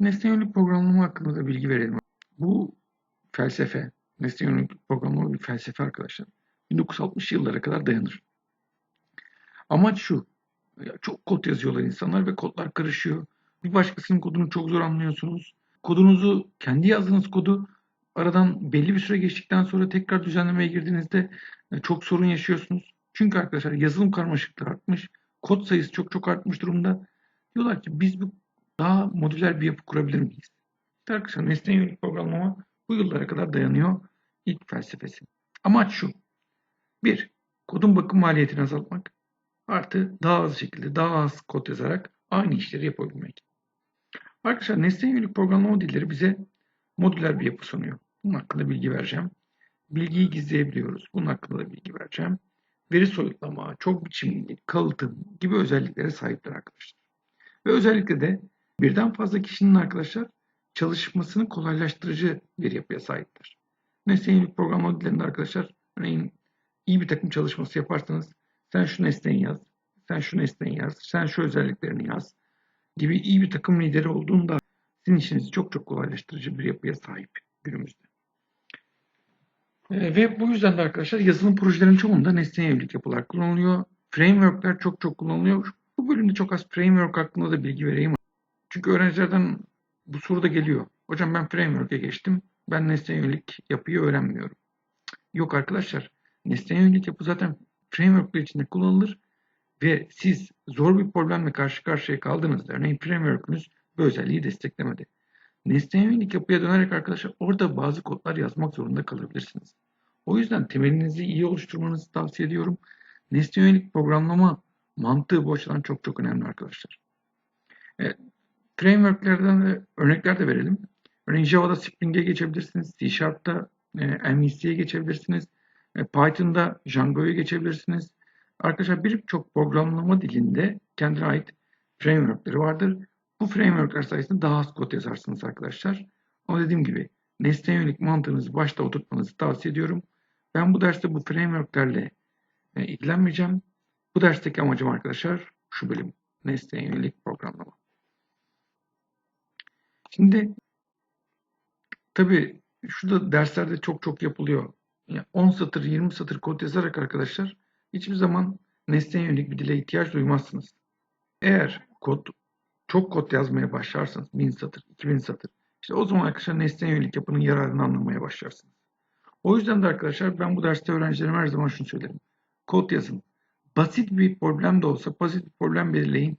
Nesne yönelik programlama hakkında da bilgi verelim. Bu felsefe, nesne yönelik programlama bir felsefe arkadaşlar. 1960 yıllara kadar dayanır. Amaç şu, çok kod yazıyorlar insanlar ve kodlar karışıyor. Bir başkasının kodunu çok zor anlıyorsunuz. Kodunuzu, kendi yazdığınız kodu aradan belli bir süre geçtikten sonra tekrar düzenlemeye girdiğinizde e, çok sorun yaşıyorsunuz. Çünkü arkadaşlar yazılım karmaşıklığı artmış, kod sayısı çok çok artmış durumda. Diyorlar ki biz bu daha modüler bir yapı kurabilir miyiz? Arkadaşlar nesne yönelik programlama bu yıllara kadar dayanıyor ilk felsefesi. Amaç şu. Bir, kodun bakım maliyetini azaltmak. Artı daha az şekilde daha az kod yazarak aynı işleri yapabilmek. Arkadaşlar nesne yönelik programlama dilleri bize modüler bir yapı sunuyor. Bunun hakkında bilgi vereceğim. Bilgiyi gizleyebiliyoruz. Bunun hakkında da bilgi vereceğim. Veri soyutlama, çok biçimli, kalıtım gibi özelliklere sahipler arkadaşlar. Ve özellikle de birden fazla kişinin arkadaşlar çalışmasını kolaylaştırıcı bir yapıya sahiptir. Nesne yönelik programlama dillerinde arkadaşlar örneğin iyi bir takım çalışması yaparsanız sen şu nesneyi yaz, sen şu nesneyi yaz, sen şu özelliklerini yaz gibi iyi bir takım lideri olduğunda sizin işinizi çok çok kolaylaştırıcı bir yapıya sahip günümüzde. Ee, ve bu yüzden de arkadaşlar yazılım projelerinin çoğunda nesneye yönelik yapılar kullanılıyor. Frameworkler çok çok kullanılıyor. Bu bölümde çok az framework hakkında da bilgi vereyim. Çünkü öğrencilerden bu soru da geliyor. Hocam ben framework'e geçtim. Ben nesneye yönelik yapıyı öğrenmiyorum. Yok arkadaşlar. Nesneye yönelik yapı zaten framework'ler içinde kullanılır ve siz zor bir problemle karşı karşıya kaldığınızda örneğin framework'ünüz bu özelliği desteklemedi. Nesneye yönelik yapıya dönerek arkadaşlar orada bazı kodlar yazmak zorunda kalabilirsiniz. O yüzden temelinizi iyi oluşturmanızı tavsiye ediyorum. Nesne yönelik programlama mantığı bu açıdan çok çok önemli arkadaşlar. Evet, frameworklerden de örnekler de verelim. Örneğin Java'da Spring'e geçebilirsiniz. C Sharp'ta e, MVC'ye geçebilirsiniz. E, Python'da Django'ya geçebilirsiniz. Arkadaşlar birçok programlama dilinde kendine ait frameworkleri vardır. Bu frameworkler sayesinde daha az kod yazarsınız arkadaşlar. Ama dediğim gibi nesne yönelik mantığınızı başta oturtmanızı tavsiye ediyorum. Ben bu derste bu frameworklerle e, ilgilenmeyeceğim. Bu dersteki amacım arkadaşlar şu bölüm. Nesne yönelik. Şimdi tabi şurada derslerde çok çok yapılıyor. Yani 10 satır 20 satır kod yazarak arkadaşlar hiçbir zaman nesneye yönelik bir dile ihtiyaç duymazsınız. Eğer kod çok kod yazmaya başlarsanız 1000 satır, 2000 satır işte o zaman arkadaşlar nesneye yönelik yapının yararını anlamaya başlarsınız. O yüzden de arkadaşlar ben bu derste öğrencilerime her zaman şunu söylerim. Kod yazın. Basit bir problem de olsa basit bir problem belirleyin.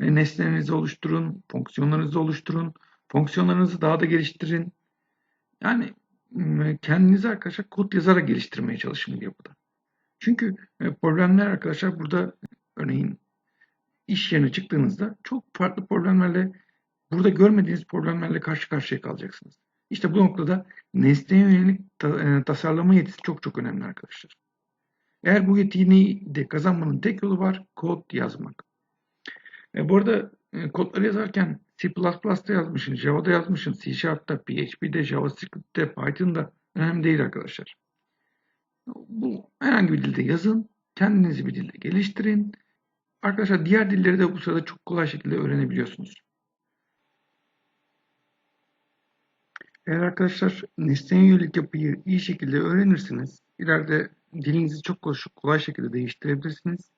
ve Nesnelerinizi oluşturun, fonksiyonlarınızı oluşturun, fonksiyonlarınızı daha da geliştirin. Yani kendinizi arkadaşlar kod yazarak geliştirmeye çalışın bu yapıda. Çünkü e, problemler arkadaşlar burada örneğin iş yerine çıktığınızda çok farklı problemlerle burada görmediğiniz problemlerle karşı karşıya kalacaksınız. İşte bu noktada nesneye yönelik e, tasarlama yetisi çok çok önemli arkadaşlar. Eğer bu yetiyi de kazanmanın tek yolu var kod yazmak. E, bu arada e, kodları yazarken C++'da yazmışsın, Java'da yazmışsın, C Sharp'ta, PHP'de, JavaScript'te, Python'da önemli değil arkadaşlar. Bu herhangi bir dilde yazın, kendinizi bir dilde geliştirin. Arkadaşlar diğer dilleri de bu sırada çok kolay şekilde öğrenebiliyorsunuz. Eğer arkadaşlar nesneye yönelik yapıyı iyi şekilde öğrenirsiniz, ileride dilinizi çok kolay şekilde değiştirebilirsiniz.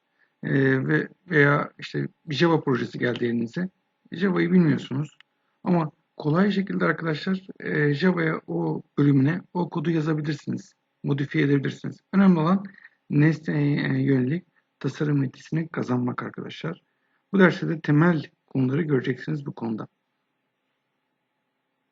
Ee, ve veya işte bir Java projesi geldi. Java'yı bilmiyorsunuz. Ama kolay şekilde arkadaşlar e, Java'ya o bölümüne o kodu yazabilirsiniz. Modifiye edebilirsiniz. Önemli olan nesneye yönelik tasarım yetisini kazanmak arkadaşlar. Bu derste de temel konuları göreceksiniz bu konuda.